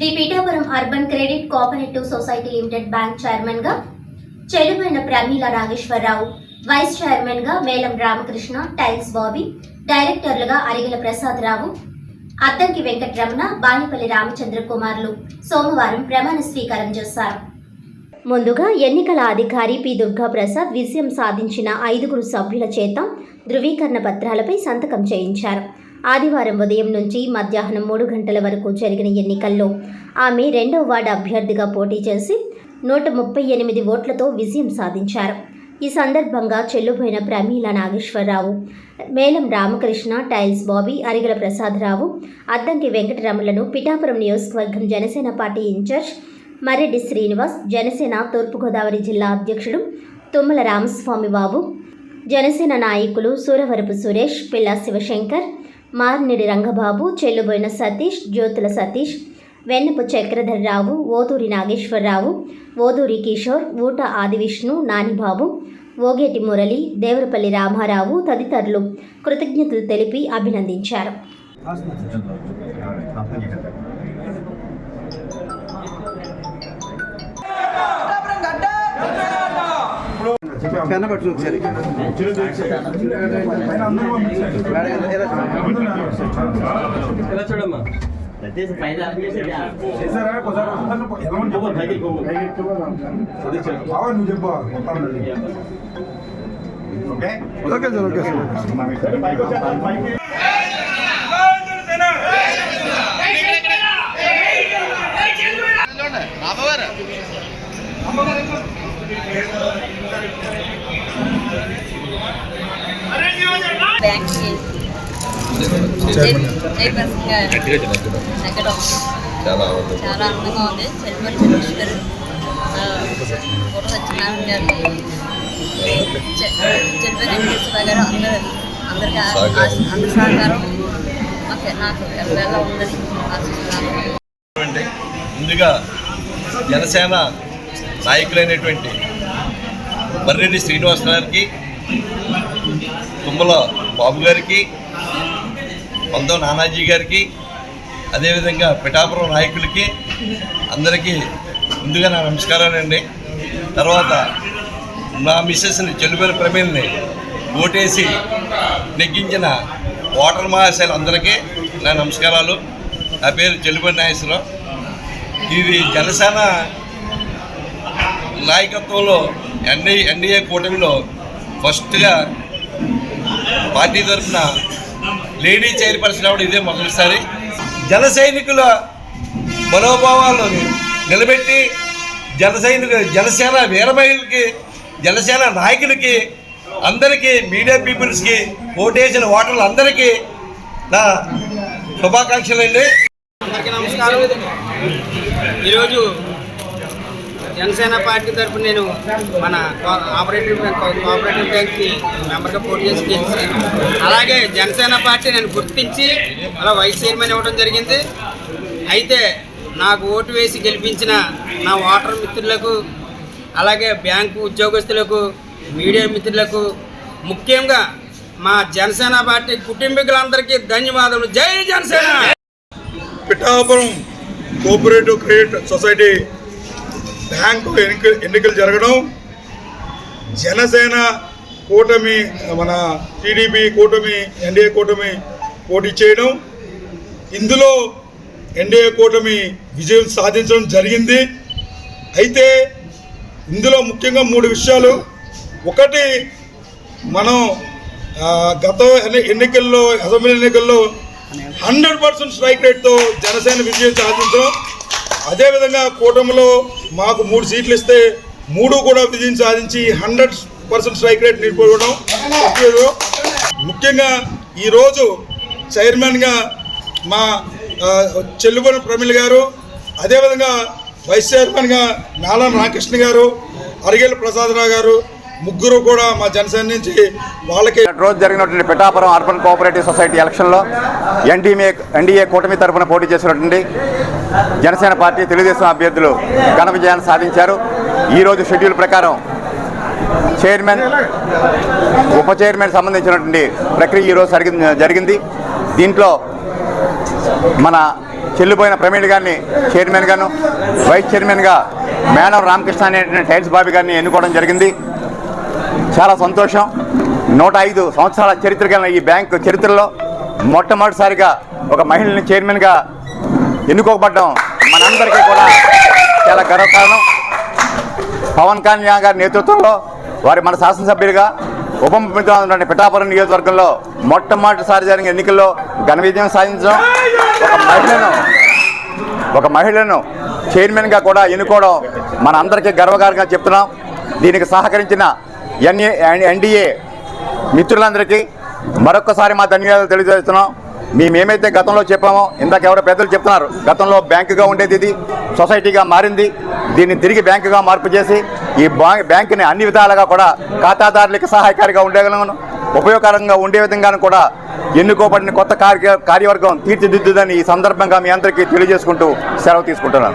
The Pithapuram urban credit cooperative society limited bank చైర్మన్గా చెలుబైన Pramila Nageswararao vice చైర్మన్గా Melam Ramakrishna tiles Bobby డైరెక్టర్లుగా అరిగల ప్రసాదరావు అద్దంకి వెంకటరమణ బాలిపల్లి రామచంద్ర కుమార్లు సోమవారం ప్రమాణ స్వీకారం చేశారు. ముందుగా ఎన్నికల అధికారి పి. దుర్గా ప్రసాద్ విజయం సాధించిన ఐదుగురు సభ్యుల చేత ధృవీకరణ పత్రాలపై సంతకం చేయించారు. ఆదివారం ఉదయం నుంచి మధ్యాహ్నం మూడు గంటల వరకు జరిగిన ఎన్నికల్లో ఆమె రెండవ వార్డు అభ్యర్థిగా పోటీ చేసి నూట ముప్పై ఎనిమిది ఓట్లతో విజయం సాధించారు. ఈ సందర్భంగా చెల్లుపోయిన ప్రమీల నాగేశ్వరరావు మేలం రామకృష్ణ టైల్స్ బాబీ అరిగల ప్రసాదరావు అద్దంకి వెంకటరమలను పిఠాపురం నియోజకవర్గం జనసేన పార్టీ ఇన్ఛార్జ్ మరెడ్డి శ్రీనివాస్ జనసేన తూర్పుగోదావరి జిల్లా అధ్యక్షుడు తుమ్మల రామస్వామి బాబు జనసేన నాయకులు సూరవరపు సురేష్ పిల్ల శివశంకర్ మార్నిడి రంగబాబు చెల్లుబోయిన సతీష్ జ్యోతుల సతీష్ వెన్నపు చక్రధరరావు ఓదూరి నాగేశ్వరరావు ఓదూరి కిషోర్ ఊట ఆదివిష్ణు నానిబాబు ఓగేటి మురళి దేవరపల్లి రామారావు తదితరులు కృతజ్ఞతలు తెలిపి అభినందించారు. పెన్న పట్టు ఒకసారి. ఎలా చూడమ్మా? చేశారా? కొంచెం ఎలాంటి బాగా నువ్వు చెప్పు okay? Okay sir okay sir. Bank చాలా ఆనందంగా ఉంది చెల్లిపల్లి సత్యనారాయణ గారు చెల్లిపల్లి వెంకటేశ్వర గారు. అందరూ అందరికి ఆశ- అందరి సహకారం. మాకు నాకు ఎలా ఉందని ఆశిస్తున్నాను. అంటే ముందుగా జనసేన నాయకులైనటువంటి మర్రెడ్డి శ్రీనివాస్ గారికి తుమ్మల బాబు గారికి పంతో నానాజీ గారికి అదేవిధంగా పిఠాపురం నాయకులకి అందరికీ ముందుగా నా నమస్కారాలండి తర్వాత నా మిస్సెస్ని చెల్లుపేరు ప్రమేల్ని ఓటేసి నెగ్గించిన ఓటర్ మహాశైలు అందరికీ నా నమస్కారాలు. నా పేరు చెల్లుపల్లి నాగేశ్వరరావు. ఇది జనసేన నాయకత్వంలో ఎన్డీ ఎన్డీఏ కూటమిలో ఫస్ట్గా పార్టీ తరఫున లేడీ చైర్పర్సన్ అవడం ఇదే మొదటిసారి. జన సైనికుల మనోభావాలను నిలబెట్టి జన సైనిక జనసేన వీరమహిళకి జనసేన నాయకులకి అందరికీ మీడియా పీపుల్స్కి ఓటేసిన ఓటర్లు అందరికీ నా శుభాకాంక్షలు అండి అందరికీ నమస్కారం. ఈరోజు జనసేన పార్టీ తరఫున నేను మన కో- ఆపరేటివ్ కోఆపరేటివ్ బ్యాంక్కి మెంబర్గా పోటీ చేసి గెలిచి అలాగే జనసేన పార్టీ నేను గుర్తించి అలా వైస్ చైర్మన్ ఇవ్వడం జరిగింది. అయితే నాకు ఓటు వేసి గెలిపించిన నా ఓటర్ మిత్రులకు అలాగే బ్యాంకు ఉద్యోగస్తులకు మీడియా మిత్రులకు ముఖ్యంగా మా జనసేన పార్టీ కుటుంబీకులందరికీ ధన్యవాదాలు జై Janasena! Pithapuram cooperative credit society bank ఎన్నిక ఎన్నికలు జరగడం జనసేన కూటమి మన టీడీపీ కూటమి ఎన్డీఏ కూటమి పోటీ చేయడం ఇందులో ఎన్డీఏ కూటమి విజయం సాధించడం జరిగింది. అయితే ఇందులో ముఖ్యంగా మూడు విషయాలు. ఒకటి మనం గత ఎన్నికల్లో అసెంబ్లీ ఎన్నికల్లో హండ్రెడ్ పర్సెంట్ స్ట్రైక్ రేట్తో జనసేన విజయం సాధించడం. అదేవిధంగా కూటమిలో మాకు మూడు సీట్లు ఇస్తే మూడు కూడా విజయం సాధించి హండ్రెడ్ పర్సెంట్ స్ట్రైక్ రేట్ నిలిపోవడం ముఖ్యంగా ఈరోజు చైర్మన్గా మా చెల్లుబడి ప్రమిళ గారు అదేవిధంగా వైస్ చైర్మన్గా నాలా రామకృష్ణ గారు అరిగేల ప్రసాదరావు గారు ముగ్గురు కూడా మా జనసేన నుంచి వాళ్ళకి రోజు జరిగినటువంటి పిఠాపురం అర్బన్ కోఆపరేటివ్ సొసైటీ ఎలక్షన్లో ఎన్డీఏ ఎన్డీఏ కూటమి తరఫున పోటీ చేసినటువంటి జనసేన పార్టీ తెలుగుదేశం అభ్యర్థులు ఘన విజయాన్ని సాధించారు. ఈరోజు షెడ్యూల్ ప్రకారం చైర్మన్ ఉప చైర్మన్ సంబంధించినటువంటి ప్రక్రియ ఈరోజు జరిగింది జరిగింది. దీంట్లో మన చెల్లిపోయిన ప్రమీణ్ గారిని చైర్మన్ గాను వైస్ చైర్మన్గా మేడం రామకృష్ణ అనేటువంటి టైల్స్ బాబీ గారిని ఎన్నుకోవడం జరిగింది. చాలా సంతోషం. నూట ఐదు సంవత్సరాల చరిత్ర కలిగిన ఈ బ్యాంకు చరిత్రలో మొట్టమొదటిసారిగా ఒక మహిళని చైర్మన్గా ఎన్నుకోబడ్డం మనందరికీ కూడా చాలా గర్వకారణం. పవన్ కళ్యాణ్ గారి నేతృత్వంలో వారి మన శాసనసభ్యులుగా ఉప ముఖ్యమంత్రి పిఠాపురం నియోజకవర్గంలో మొట్టమొదటిసారి జరిగిన ఎన్నికల్లో ఘన విజయం సాధించడం. ఒక మహిళను ఒక మహిళను చైర్మన్గా కూడా ఎన్నుకోవడం మన అందరికీ గర్వకారంగా చెప్తున్నాం. దీనికి సహకరించిన ఎన్ఏ ఎన్డీఏ మిత్రులందరికీ మరొకసారి మా ధన్యవాదాలు తెలియజేస్తున్నాం. మేమేమైతే గతంలో చెప్పామో ఇందాక ఎవరో పెద్దలు చెప్తున్నారు గతంలో బ్యాంకుగా ఉండేది ఇది సొసైటీగా మారింది దీన్ని తిరిగి బ్యాంకుగా మార్పు చేసి ఈ బ్యాంకుని అన్ని విధాలుగా కూడా ఖాతాదారులకు సహాయకారిగా ఉండేగలను ఉపయోగకరంగా ఉండే విధంగాను కూడా ఎన్నుకోబడిన కొత్త కార్య కార్యవర్గం తీర్చిదిద్దుదని ఈ సందర్భంగా మీ అందరికీ తెలియజేసుకుంటూ సెలవు తీసుకుంటున్నాను.